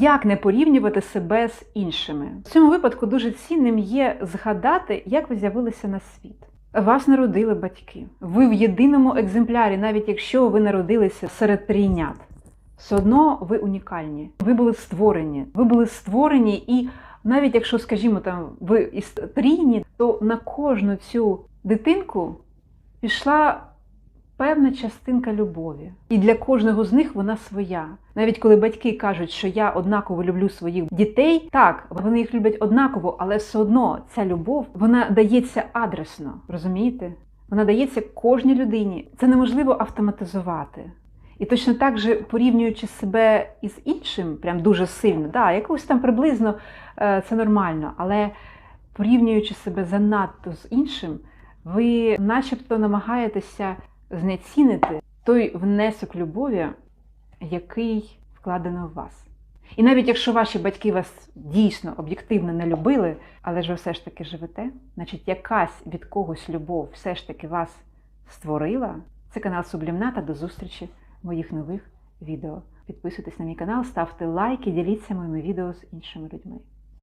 Як не порівнювати себе з іншими? В цьому випадку дуже цінним є згадати, як ви з'явилися на світ. Вас народили батьки. Ви в єдиному екземплярі, навіть якщо ви народилися серед трійнят. Все одно ви унікальні. Ви були створені. Ви були створені, і навіть якщо, скажімо, там ви із трійні, то на кожну цю дитинку пішла певна частинка любові. І для кожного з них вона своя. Навіть коли батьки кажуть, що я однаково люблю своїх дітей, так вони їх люблять однаково, але все одно ця любов вона дається адресно. Розумієте? Вона дається кожній людині. Це неможливо автоматизувати. І точно так же порівнюючи себе із іншим, прям дуже сильно, да, якось там приблизно е, це нормально, але порівнюючи себе занадто з іншим, ви начебто намагаєтеся знецінити той внесок любові, який вкладено в вас. І навіть якщо ваші батьки вас дійсно об'єктивно не любили, але ж ви все ж таки живете, значить якась від когось любов все ж таки вас створила. Це канал Сублімната. До зустрічі в моїх нових відео. Підписуйтесь на мій канал, ставте лайки, діліться моїми відео з іншими людьми.